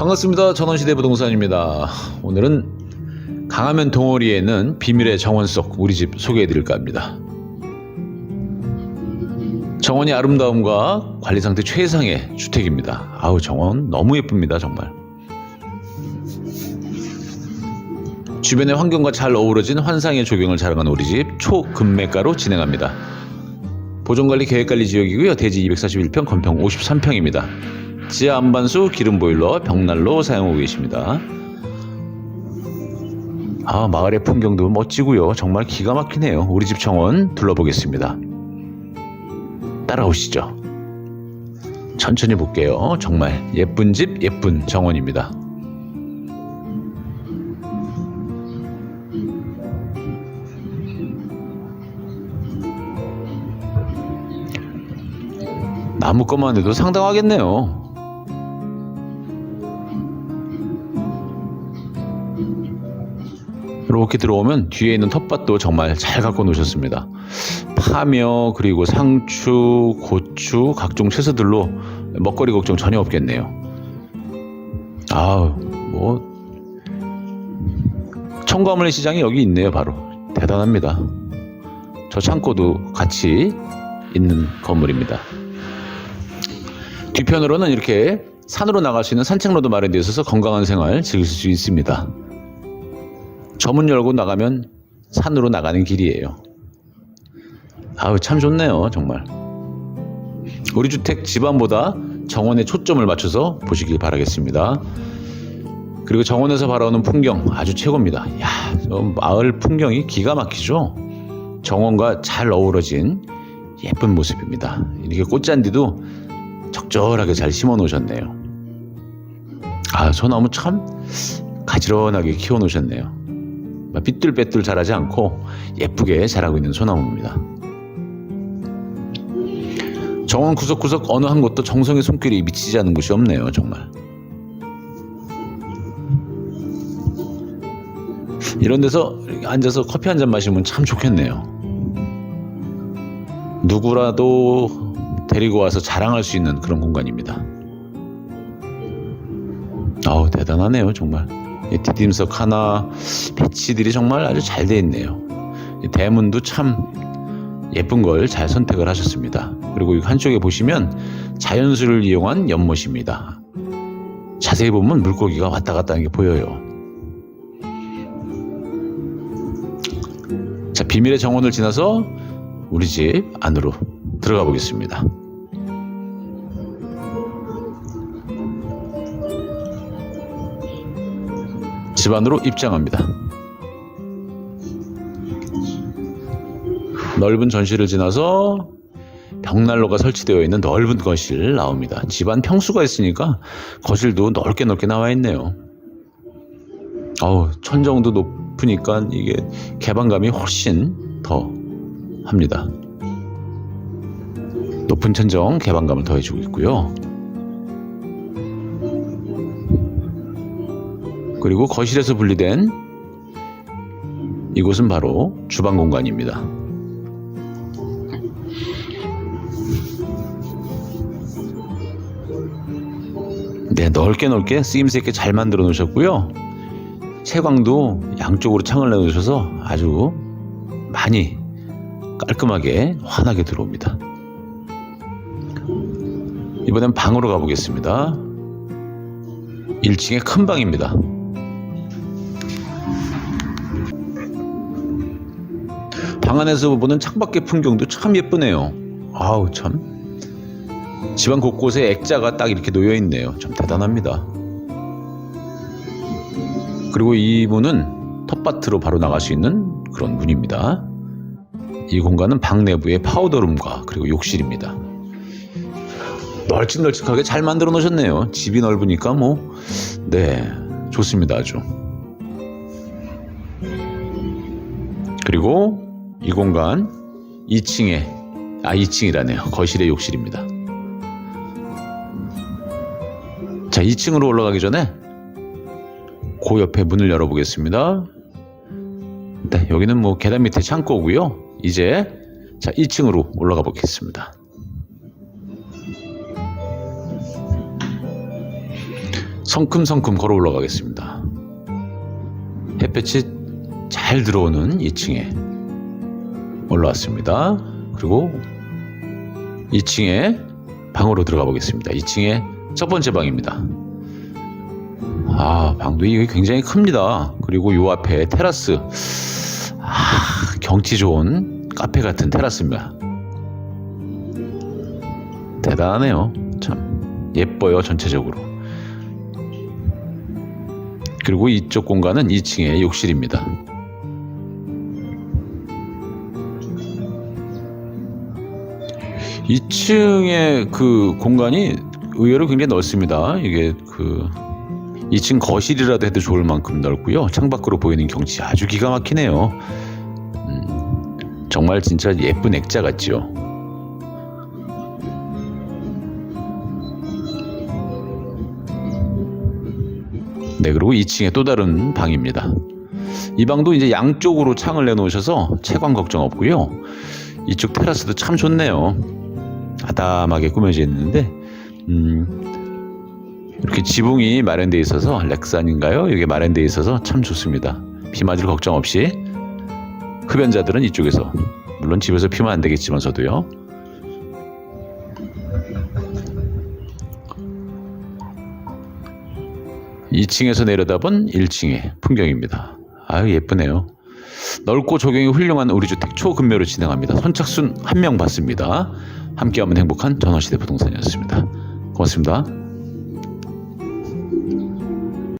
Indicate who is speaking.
Speaker 1: 반갑습니다. 전원시대 부동산입니다. 오늘은 강화면 동호리에 있는 비밀의 정원 속 우리 집 소개해 드릴까 합니다. 정원이 아름다움과 관리 상태 최상의 주택입니다. 아우 정원 너무 예쁩니다 정말. 주변의 환경과 잘 어우러진 환상의 조경을 자랑하는 우리 집 초금매가로 진행합니다. 보존관리 계획관리 지역이고요. 대지 241평, 건평 53평입니다. 지하 안반수, 기름 보일러, 벽난로 사용하고 계십니다. 아, 마을의 풍경도 멋지고요. 정말 기가 막히네요. 우리 집 정원 둘러보겠습니다. 따라오시죠. 천천히 볼게요. 정말 예쁜 집, 예쁜 정원입니다. 나무 것만 해도 상당하겠네요. 이렇게 들어오면 뒤에 있는 텃밭도 정말 잘 갖고 놓으셨습니다. 파며 그리고 상추, 고추, 각종 채소들로 먹거리 걱정 전혀 없겠네요. 아우 뭐 청과물 시장이 여기 있네요. 바로 대단합니다. 저 창고도 같이 있는 건물입니다. 뒤편으로는 이렇게 산으로 나갈 수 있는 산책로도 마련되어 있어서 건강한 생활 즐길 수 있습니다. 저 문 열고 나가면 산으로 나가는 길이에요. 아우 참 좋네요 정말. 우리 주택 집안보다 정원에 초점을 맞춰서 보시길 바라겠습니다. 그리고 정원에서 바라오는 풍경 아주 최고입니다. 야, 저 마을 풍경이 기가 막히죠. 정원과 잘 어우러진 예쁜 모습입니다. 이렇게 꽃잔디도 적절하게 잘 심어 놓으셨네요. 아, 소나무 참 가지런하게 키워 놓으셨네요. 삐뚤빼뚤 자라지 않고 예쁘게 자라고 있는 소나무입니다. 정원 구석구석 어느 한 곳도 정성의 손길이 미치지 않는 곳이 없네요, 정말. 이런 데서 앉아서 커피 한 잔 마시면 참 좋겠네요. 누구라도 데리고 와서 자랑할 수 있는 그런 공간입니다. 아우 대단하네요 정말. 이 디딤석 하나 배치들이 정말 아주 잘 돼 있네요. 이 대문도 참 예쁜 걸 잘 선택을 하셨습니다. 그리고 이 한쪽에 보시면 자연수를 이용한 연못입니다. 자세히 보면 물고기가 왔다 갔다 하는 게 보여요. 자, 비밀의 정원을 지나서 우리 집 안으로 들어가 보겠습니다. 집 안으로 입장합니다. 넓은 전실을 지나서 벽난로가 설치되어 있는 넓은 거실 나옵니다. 집안 평수가 있으니까 거실도 넓게 넓게 나와 있네요. 어우, 천정도 높으니까 이게 개방감이 훨씬 더 합니다. 높은 천정 개방감을 더해주고 있고요. 그리고 거실에서 분리된 이곳은 바로 주방 공간입니다. 네, 넓게 넓게 쓰임새 있게 잘 만들어 놓으셨고요. 채광도 양쪽으로 창을 내놓으셔서 아주 많이 깔끔하게 환하게 들어옵니다. 이번엔 방으로 가보겠습니다. 1층의 큰 방입니다. 방 안에서 보는 창밖의 풍경도 참 예쁘네요. 아우 참. 집안 곳곳에 액자가 딱 이렇게 놓여 있네요. 참 대단합니다. 그리고 이 문은 텃밭으로 바로 나갈 수 있는 그런 문입니다. 이 공간은 방 내부의 파우더룸과 그리고 욕실입니다. 널찍널찍하게 잘 만들어 놓으셨네요. 집이 넓으니까 뭐, 네, 좋습니다. 아주. 그리고 이 공간 2층에, 아, 2층이라네요. 거실의 욕실입니다. 자, 2층으로 올라가기 전에 그 옆에 문을 열어보겠습니다. 네, 여기는 뭐 계단 밑에 창고고요. 이제 자 1층으로 올라가 보겠습니다. 성큼성큼 걸어 올라가겠습니다. 햇볕이 잘 들어오는 2층에 올라왔습니다. 그리고 2층에 방으로 들어가 보겠습니다. 2층에 첫 번째 방입니다. 아, 방도 이게 굉장히 큽니다. 그리고 요 앞에 테라스. 아, 경치 좋은 카페 같은 테라스입니다. 대단하네요. 참 예뻐요 전체적으로. 그리고 이쪽 공간은 2층의 욕실입니다. 이층의 그 공간이 의외로 굉장히 넓습니다. 이게 그 2층 거실이라도 해도 좋을 만큼 넓고요. 창밖으로 보이는 경치 아주 기가 막히네요. 음, 정말 진짜 예쁜 액자 같죠. 네, 그리고 2층에 또 다른 방입니다. 이 방도 이제 양쪽으로 창을 내놓으셔서 채광 걱정 없고요. 이쪽 테라스도 참 좋네요. 아담하게 꾸며져 있는데, 음, 이렇게 지붕이 마련되어 있어서 렉산인가요? 이게 마련되어 있어서 참 좋습니다. 비 맞을 걱정 없이 흡연자들은 이쪽에서 물론 집에서 피면 안 되겠지만서도요. 이층에서 내려다본 1층의 풍경입니다. 아유 예쁘네요. 넓고 조경이 훌륭한 우리 주택 초급매로 진행합니다. 선착순 한 명 받습니다. 함께하면 행복한 전화시대 부동산이었습니다. 고맙습니다.